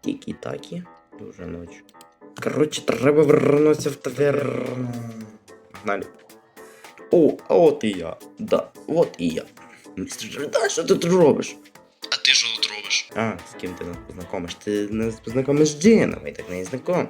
Тікі-такі. Дуже ночі. Коротше, треба вернутися в таверну. Погнали. О, а от і я. Да, от і я. Містер Джордан, що ти тут робиш? А ти що тут робиш? А, з ким ти нас познайомиш? Ти нас познайомиш з Джином, і так не знайомі.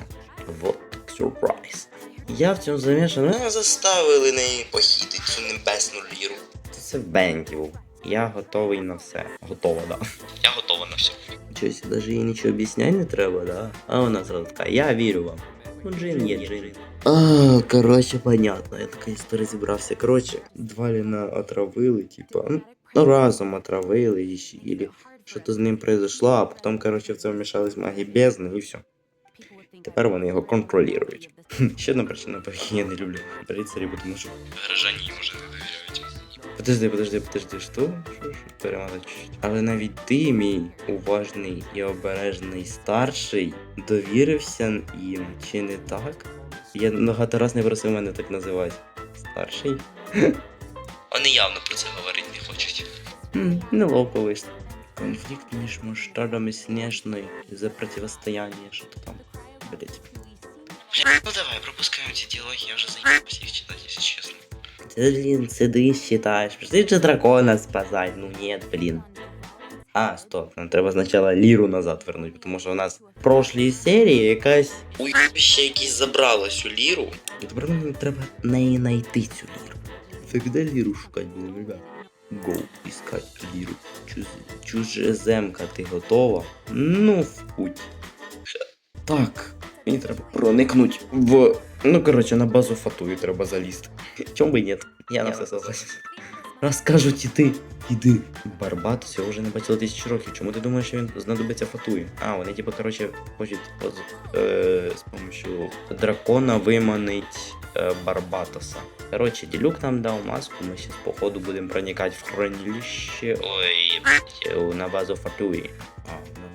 Вот так сюрприз. Я в цьому замішаний. Заставили неї похитити цю небесну ліру. Це бенків. Я готовий на все. Готова, да. Я готова на все. Щось навіть їй нічого об'ясняти не треба, да? А вона зразу така, я вірю вам. Ну, Джин є Джин. А, коротше, понятно, я така історія зібрався. Коротше, два ліна отравили, типа, ну, ну, разом отравили, і или що-то з ним произошло, а потім, коротше, в це вмішались маги бездни і все. Тепер вони його контролюють. Ще одна причина, по якій я не люблю рицарів, тому що Горожані їм уже не. Подожди, подожди, подожди, що? Що, що? Перемагати чуть-чуть. Але навіть ти, мій уважний і обережний старший, довірився їм, чи не так? Я багато раз не просив мене так називати. Старший? Вони явно про це говорити не хочуть. Хм, неловко вийшло. Конфлікт між масштабами Снежної за противостояння, що то там. Блять. Бля, ну давай, пропускаємо ці діалоги, я вже заїбався їх читати, якщо чесно. Ты, блин, сиди считаешь. Пришли же дракона спасать. Ну нет, блин. А, стоп, нам треба спочатку ліру назад вернуть, тому що у нас в прошлій серії якась. Ой, ще якийсь забрала цю ліру. І тепер нам треба неї знайти цю ліру. Де ліру шукати будемо, ребят? Го, іскать ліру. Чуз... Чужеземка, ти готова? Ну, в путь. Так, мені треба проникнути в. Ну, коротше, на базу фатую треба залізти. Чому би ні? Я на все согласен. Розкажуть іти. Іди. Барбат цього вже не бачили тисячі років. Чому ти думаєш, що він знадобиться фатує? А, вони типу, коротше, хочуть от, е, з помощью дракона виманить е, Барбатоса. Коротше, Ділюк нам дав маску, ми зараз походу будемо проникати в хранилище Ой, на базу фатуї. А,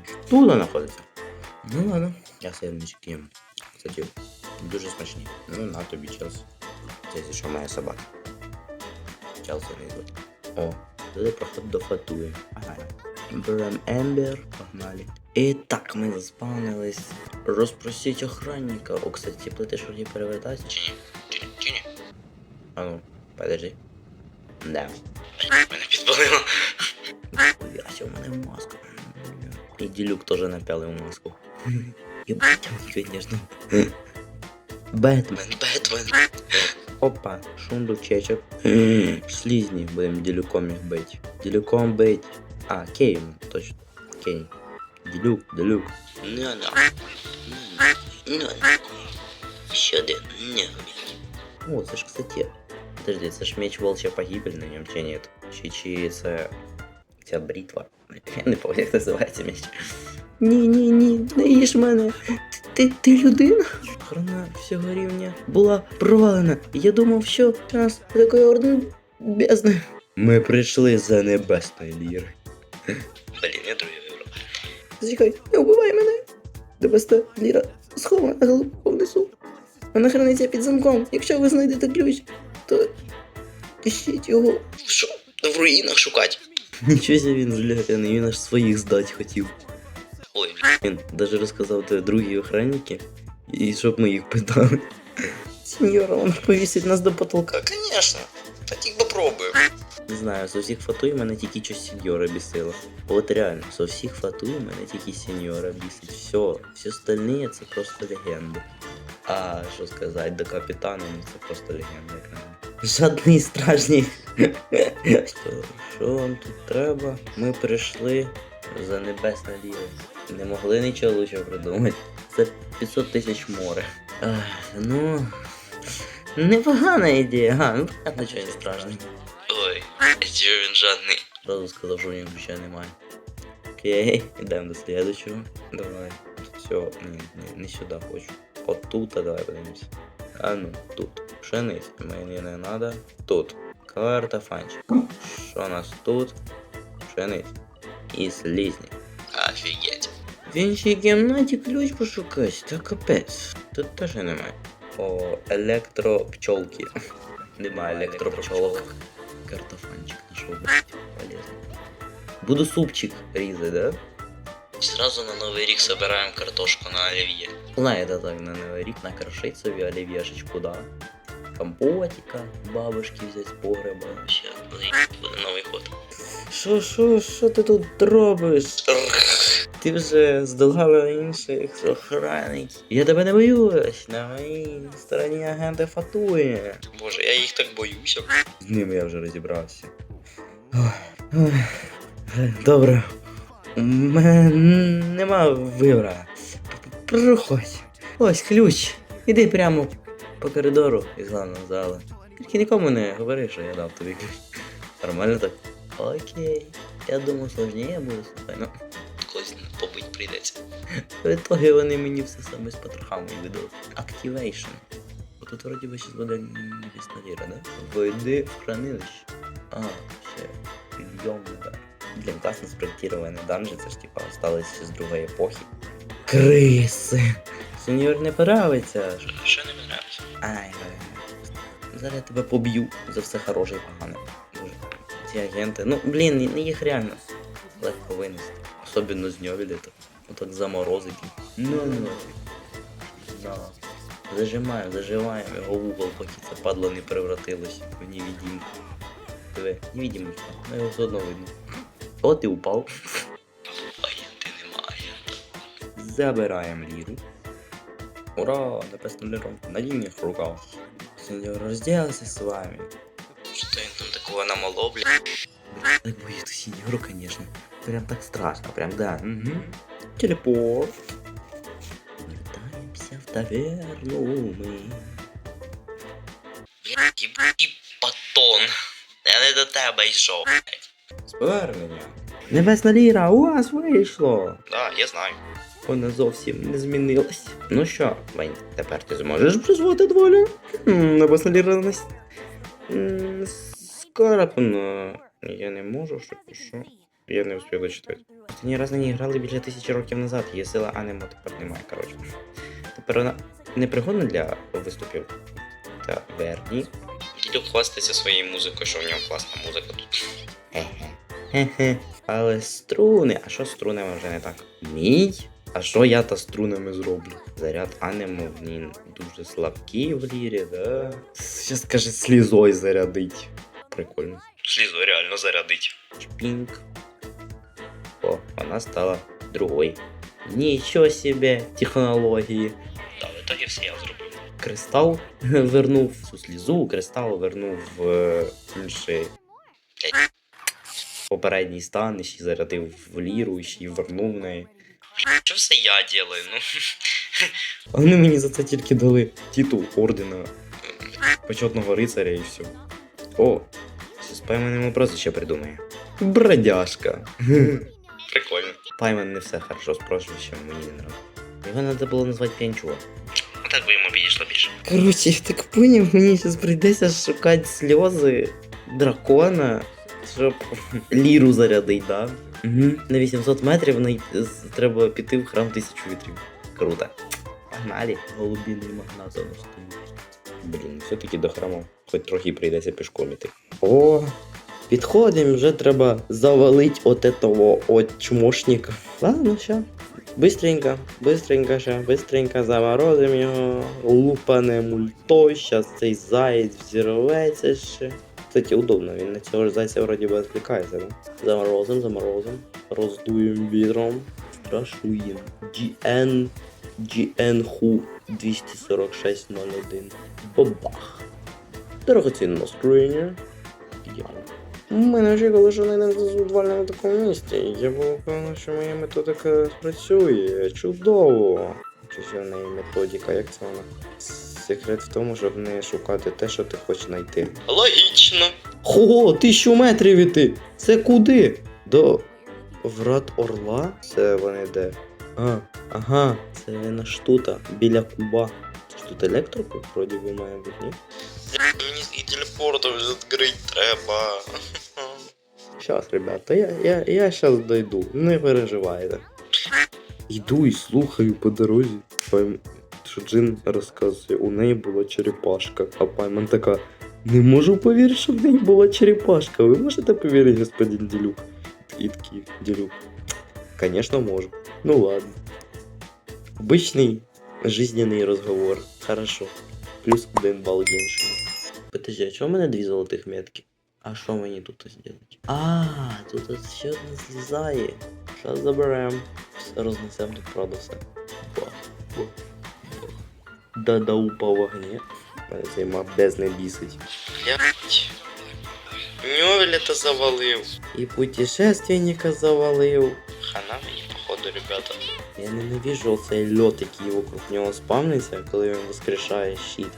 ж тут знаходиться. Ну ладно. Я сирнички їм. Кстати, дуже смачні. Ну, на тобі час. Це що моя собака. Челси не звуть. О, туди проход до фатуї. Ага. Берем Ембер, погнали. І так, ми заспавнились. Розпросіть охранника. О, кстати, ці плити що не перевертаються? чи ні? Чи ні? Чи ні? А ну, подожди. Да. Мене підпалило. Яся, у мене маска. І Ділюк теж напяли в маску. Ебать, конечно. Бэтмен. Бетмен. Опа, шундучечок. Слизни будем Дилюком их бить. Дилюком бить. А, Кейм, точно. Кей. Дилюк, Дилюк. Ну, ну. Ну, ну. Ще один. Ну. О, це ж, кстати. Подожди, це ж меч волчья погибель на ньому чи нет? Чи, чи це... Ця бритва? Я не пам'ятаю, як називається меч. Ні, ні, ні, не їж мене. Ти, ти людина? Охрана всього рівня була провалена. Я думав, що у нас такий орден бездни. Ми прийшли за небесної ліри. Блін, я другий вибрав. Зачекай, не вбивай мене. Небесна ліра схована глибоко внизу. Вона храниться під замком. Якщо ви знайдете ключ, то ищіть його. Що? В руїнах шукати. Нічого себе він зляганий, він аж своїх здать хотів. Ой. Він даже розказав де другі охранники, і щоб ми їх питали. Сеньора, він повісить нас до потолка. Конечно. Та тільки попробую. Не знаю, со всіх фатуй мене тільки щось сеньора бісила. От реально, со всіх фатуй мене тільки сеньора бісить. Все, всі остальні це просто легенди. А що сказати, до капітана, ну це просто легенда. Жадний стражник. що вам тут треба? Ми прийшли за небесне ліво. Не могли нічого лучше придумати. Це 500 тисяч море. Ах, ну. Непогана ідея, га, ну понятно, він страшний. Ой, який він жадний. Сразу сказав, що у нього ще немає. Окей, йдемо до следующего. Давай. Все, ні, ні, не сюди хочу. От тут, а давай подивимось. А ну, тут. Пшениць. Мені не надо. Тут. Картофанчик. Що у нас тут? Пшениць. І слізні. Офігеть. В іншій кімнаті ключ пошукать, та капець. Тут теж немає. О, електропчолки. Немає електропчолок. Картофанчик нашов. Полезно. Буду супчик різати, да? Сразу на Новый рік собираем картошку на оливье. Знаєте, так на Новий рік накрошить собі олів'єшечку, да. Компотика, бабушки взять з погреба. Ще буде новий ход. Що, що, що ти тут робиш? Ти вже здолала інших охранників. Я тебе не боюсь. На моїй стороні агента Фатує. Боже, я їх так боюся. З ними я вже розібрався. Добре. У мене нема вибора. Проходь. Ось ключ. Іди прямо по коридору із главного зала. Тільки нікому не говори, що я дав тобі ключ. Нормально так? Окей. Я думав, сложніше буде слухай. Ну, прийдеться. в итоге вони мені все саме з потрохами ведуть. Activation. Тут вроді би щось буде пістоліра, да? Войди в хранилище. А, ще. Підйом наверх. Блін, класно спроектирований данжі, це ж типа осталось ще з другої епохи. Криси! Сеньор не подобається. Що не нравится? Ай, зараз я тебе поб'ю за все хороше і погане. Боже, ці агенти. Ну, блін, не їх реально легко винести. Особливо з ньовілі, то отак заморозити. Ну, ну. На. Зажимаємо, заживаємо його в угол, поки це падло не превратилось в невидимку. Диви, невидимку, ну його все одно видно. От і упав. Агенти нема агента. Забираємо ліру. Ура! Небесна ліра. в надійних руках. Сеньор розділися з вами. Що то він там такого намало, бля? Так будет сеньору, конечно. Прям так страшно, прям да. Угу. Телепорт. Вертаемся в таверну мы. Бля, їб батон. Я не до тебе йшов. блядь. З. Небесна ліра, у вас вийшло. Да, я знаю. Вона зовсім не змінилась. Ну що, Вень, тепер ти зможеш призвати волю? Хм, Небесна ліра нас... м, Скарапно. Я не можу, що що? Я не успів дочитати. Останній раз на ній грали більше тисячі років назад, її сила анемо тепер немає, коротше. Тепер вона непригодна для виступів. Та Верні. Дідьок хвастається своєю музикою, що в нього класна музика тут. Хе-хе. Але струни, а що з струнами вже не так? Мій? А що я та струнами зроблю? Заряд анемо в ній дуже слабкий в лірі, да? Щас каже слізой зарядить. Прикольно. Слізо реально зарядить. Чпінг. О, вона стала другой. Нічого себе технології. Да, в итоге все я зробив. Кристал вернув цю слізу, кристал вернув в інший попередній стан, ще зарядив в ліру, ще й вернув в неї. Що все я делаю? Ну, вони мені за це тільки дали титул ордена почетного рицаря і все. О, щось Пайман йому прозвище придумає. Бродяжка. прикольно. Пайман не все хорошо з прозвищем, мені не нравится. Його треба було назвати П'янчуа. Ну так би йому підійшло більше. Коротше, я так поняв, мені зараз прийдеться шукати сльози дракона, щоб ліру зарядить, да? Угу. На 800 метрів най... треба піти в храм тисячу вітрів. Круто. Погнали. Голубіний магнат стоїть. Блін, все-таки до храму хоч трохи прийдеться пішком іти. О, підходимо, вже треба завалить от этого от чмошника. Ладно, все. Быстренько, быстренько ще, быстренько заморозим його, лупане мульто, щас цей заєць взірветься ще. Кстати, удобно, він на цього ж зайця вроді би відкликається, да? Заморозим, заморозим, роздуємо вітром, страшуємо. GN, GN HU 24601. Бабах. Дорогоцінне настроєння. Ідеально. Ми не очікували, що знайдемо звідвальне на такому місці. Я був певно, що моя методика спрацює. Чудово. Чи в неї методика, як це вона? Секрет в тому, щоб не шукати те, що ти хочеш знайти. Логічно. Ого, тисячу метрів іти! Це куди? До врат Орла? Це вони де? А, ага, це він аж тут, біля куба. Це ж тут електрику, вроді би має бути, ні? Мені і телепорту вже відкрити треба. Щас, ребята, я, я, я щас дойду, не переживайте. Йду і слухаю по дорозі. Пойм... Що Джин розказує, у неї була черепашка, а Пайман така. Не можу повірити, що в неї була черепашка. Ви можете повірити, господин Ділюк? І такий Ділюк. Звісно, можу. Ну ладно. Обычный жизненный разговор. Хорошо. Плюс один бал геншину. Подожди, а чого в мене дві золотих метки? А що мені тут зробити? А, тут ще одна злізає. Зараз заберем. Все рознесем тут, правда, все. Да-да упав в огні. Мене цей мап без не бісить. Блять. Ньовеля-то завалив. І путешественника завалив. Хана мені, ребята. Я ненавижу цей льот, який вокруг нього спавниться, коли він воскрешає щит.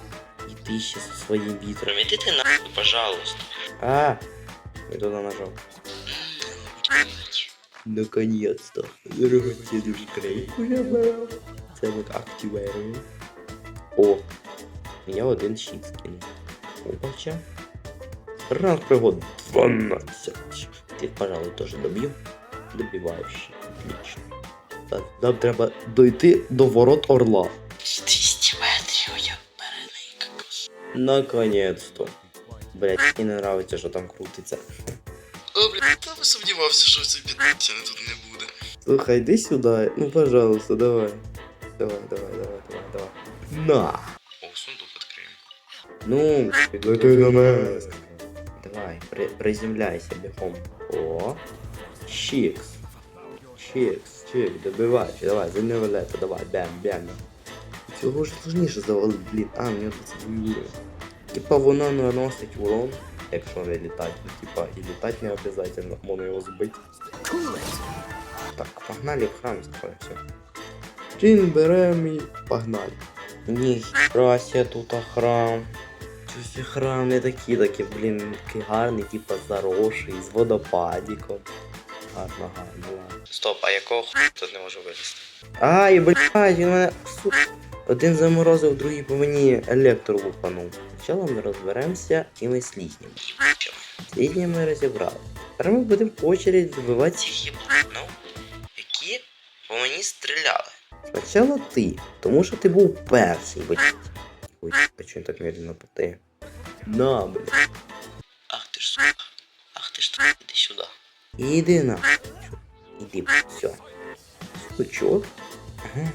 І ти ще зі своїм вітром. Ти нахуй, пожалуйста. А! Я туда нажал. Наконец-то. Дороготі дуже крейку забрав. Це от активирую. О! Я один щит скину. Опача. Ранг пригод 12. Ти, пожалуй, теж доб'ю. Добиваєш. Отлично. Так, нам треба дойти до ворот орла. 200 метрів, я перений кокос. Наконец-то. Блять, мені не нравиться, що там крутиться. О, блядь, я би сумнівався, що це підтягне тут не буде. Слухай, иди сюда. Ну, пожалуйста, давай. Давай, давай, давай, давай, давай. На! О, сундук відкриємо. Ну, підлети до мене. Давай, при, приземляйся бігом. О. Чікс. Чікс, Чик, добивай. Давай, за валета, давай, бям, бям. Цього ж сложніше завалити, блін. А, мені це воює. Типа воно наносить урон, якщо не літати. Ну, типа, і літати не обов'язково, можна його збити. Так, погнали в храм все. Чин берем і погнали. Ніхера себе тут храм. Щось храм не такі, такі, блін, такий гарний, типа заросший, з водопадиком. Гарно, ладно. Стоп, а якого хуя тут не можу вилізти? Ай, блядь, він мене. Су... Один заморозив, другий по мені електро лупанув. Спочатку ми розберемося і ми слізнями. Слізня ми розібрали. Тепер ми будемо по очередь забивати Ці їбану, які по мені стріляли. Спочатку ти, тому що ти був перший, блядь. Ой, а він так медленно потає? На, блядь. Ах ти ж сука. Ах ти ж сука, іди сюди. Іди на. Іди, все. Стучок. Ага,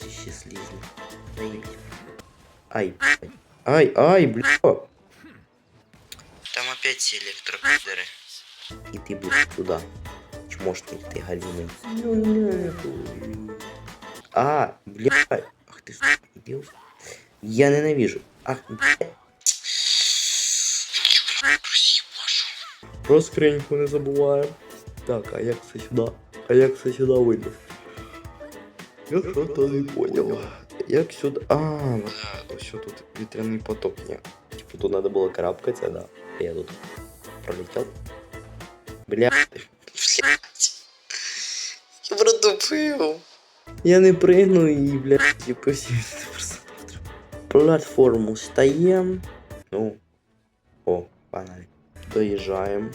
ще слізні. Заїбись. Ай, блядь. Ай, ай, блядь. Там опять ці електропідери. Іди, блядь, сюди. Чмошник ти галімий. А, блядь. Ах ти ж, дебіл. Я ненавижу. Ах, блядь. Про скриньку не забуваємо. Так, а як це сюди? А як це сюди вийде? Я що-то не понял. Як сюди. А, ось що тут вітряний поток є. Типу тут треба було карабкатися, да. Я тут пролетів. Бля. Блять. Я продупив. Я не пригну і, блядь, типу просто платформу стаємо. Ну. О, погнали. Доїжджаємо.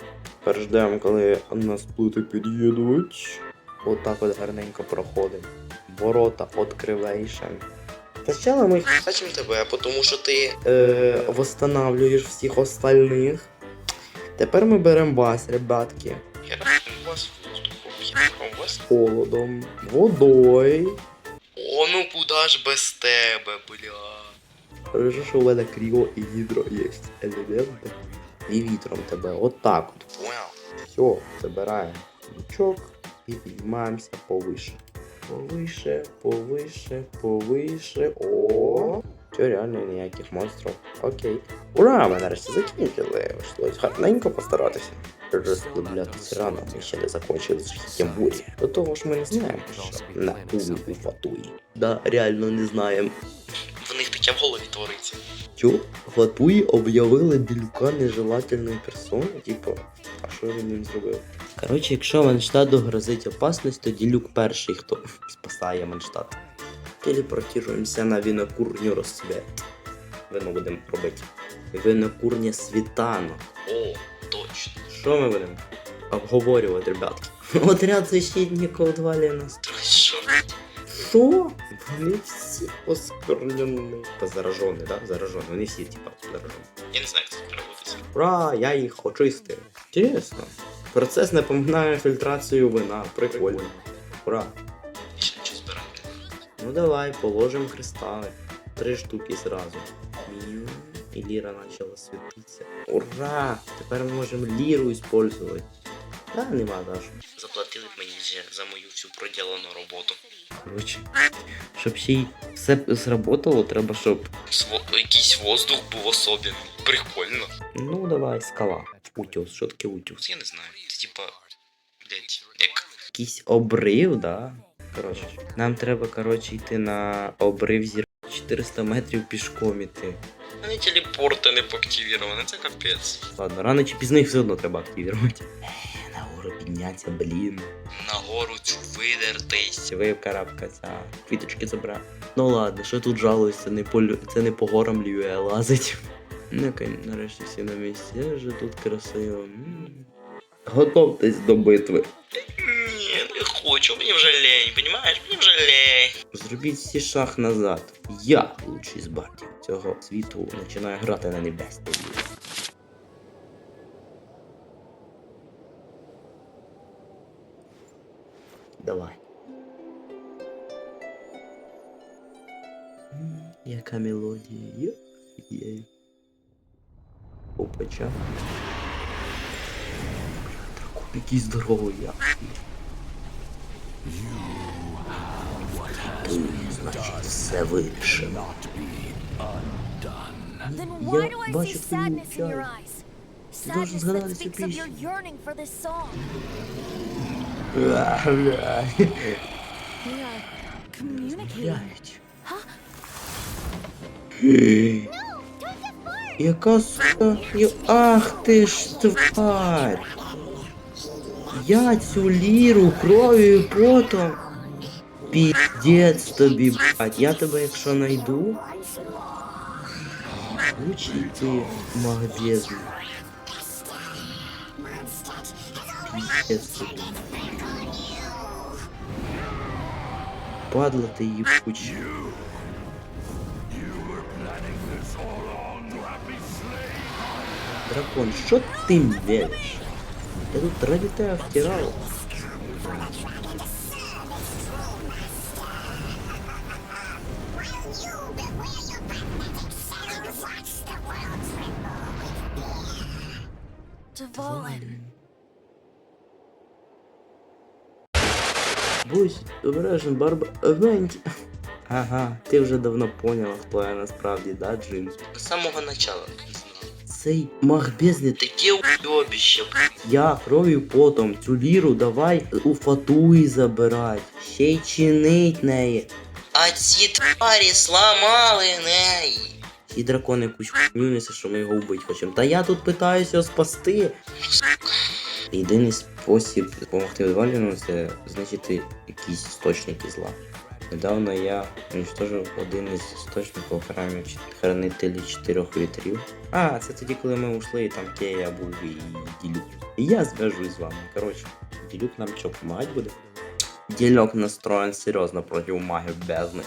Переждемо, коли нас плити під'їдуть. Отак от гарненько проходимо. Ворота відкривейшим. Спочатку ми Бачимо тебе, тому що ти. е, восстанавливаєш всіх остальних. Тепер ми беремо вас, ребятки. Я вас воздухом, вас. Холодом, водою. О, ну куда ж без тебе, бля. Хорошо, що у мене кріо і гідро є елементи. І вітром тебе. Отак от. Понял. Все, забираємо лучок і піднімаємося повише. Повише, повише, повише. О! Все, реально ніяких монстрів. Окей. Ура! Ми нарешті закінчили. Вийшлось гарненько постаратися. Розслаблятися рано, ми ще не закончили з життям бурі. До того ж ми не знаємо, що на кулу фатуї. Да, реально не знаємо. В них таке в голові твориться. Чо? Фатуї об'явили Білюка нежелательною персоною? Типу, а що він їм зробив? Коротше, якщо Манштаду грозить опасність, то Ділюк перший, хто спасає Манштат. Телепортуємося на винокурню розцвет. Вино будемо робити. Винокурня світанок. О, точно. Що ми будемо обговорювати, ребятки? Отряд защитників двалі нас. Трохи що? Вони всі оскорблені. Та заражені, да? Заражені. Вони всі, типа, заражені. Я не знаю, як це переводиться. Ура, я їх очистив. Інтересно. Процес напоминає фільтрацію вина. Прикольно. Ура. Ну давай, положим кристалли. Три штуки сразу. Міу. І ліра почала світитися. Ура! Тепер ми можемо ліру использовать. Та нема даже. Заплатили б мені за мою всю проділену роботу. Короче, щоб ще й все сработало, треба, щоб. Сво- якийсь воздух був особливий. Прикольно. Ну давай, скала. Утюс, що таке утюс? Я не знаю. Це типа. Блять, як. Якийсь обрив, да? Коротше, нам треба, коротше, йти на обрив зір 400 метрів пішком іти. Вони телепорти не поактивіровані, це капець. Ладно, рано чи пізно їх все одно треба активувати. На гору піднятися, блін. Нагору цю видертись. Викарабкатися, квіточки забрати. Ну ладно, що тут жалуюся, не по лю- це не по горам Льюя лазить. Ну, окей, нарешті всі на місці, Як же тут красиво. М. Готовтесь до битви. Ні, не хочу, мені вже лень, понімаєш? Мені вже лень. Зробіть всі шаг назад. Я лучший з бардів цього світу починаю грати на небесній Давай. Яка мелодія? Є. Опача. Дракон який здоровий я. Ти, значить, все вирішено. Я бачу твою печаль. eyes? должен згадати that цю speaks of your пісню. Яка сука. Я- Ах ти ж тварь. Я цю ліру кров'ю і потом. Піздець тобі, блядь. Я тебе якщо найду. Лучше йти в бездну. Піздець тобі. Падла ти їбуча. Дракон, що ти мелеш? Я тут ради тебя втирав. Обережно, Барба. Венті. Ага, ти вже давно поняла, хто я насправді, да, Джимс? З самого начала. Цей мах бездни, Таке уйобіще, я кров'ю потом цю ліру давай у фатуї забирать. Ще й чинить неї. А ці тварі сламали неї. І дракон якусь хуйню несе, що ми його вбити хочемо. Та я тут питаюся його спасти. Єдиний спосіб допомогти Валіну це знищити якісь істочники зла. Недавно я уничтожив один із істочників храмів чи- хранителі чотирьох вітрів. А, це тоді, коли ми ушли, і там Кея був і Ділюк. І я зв'яжусь з вами. Коротше, Ділюк нам що, помагати буде? Ділюк настроєн серйозно проти магів бездни.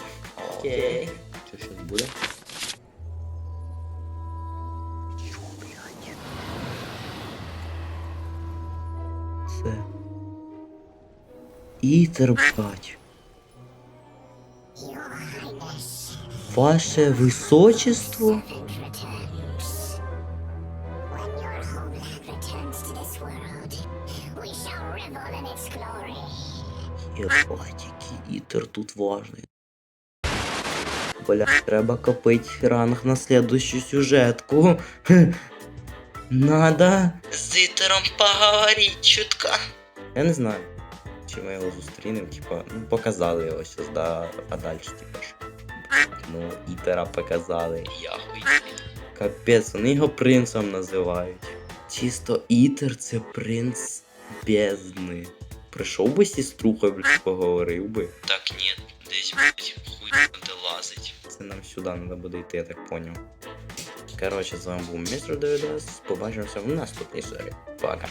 Окей. Що щось буде? revel in its glory. Єбать, який ітер тут важний. Бля, треба копить ранг на следующую сюжетку. Хе. Надо. З Ітером поговорить чутка. Я не знаю. Чи ми його зустрінемо, типа, ну показали його щось, да, а далі, типа ж. Ну, ітера показали. Я хуй. Капець, вони його принцем називають. Чисто Ітер це принц бездни. Прийшов би сеструхою, блядь, поговорив би. Так, ні, десь, блядь, хуй де лазить. Це нам сюди треба буде йти, я так поняв. Коротше, з вами був містер Девідас. Побачимося в наступній серії. Пока.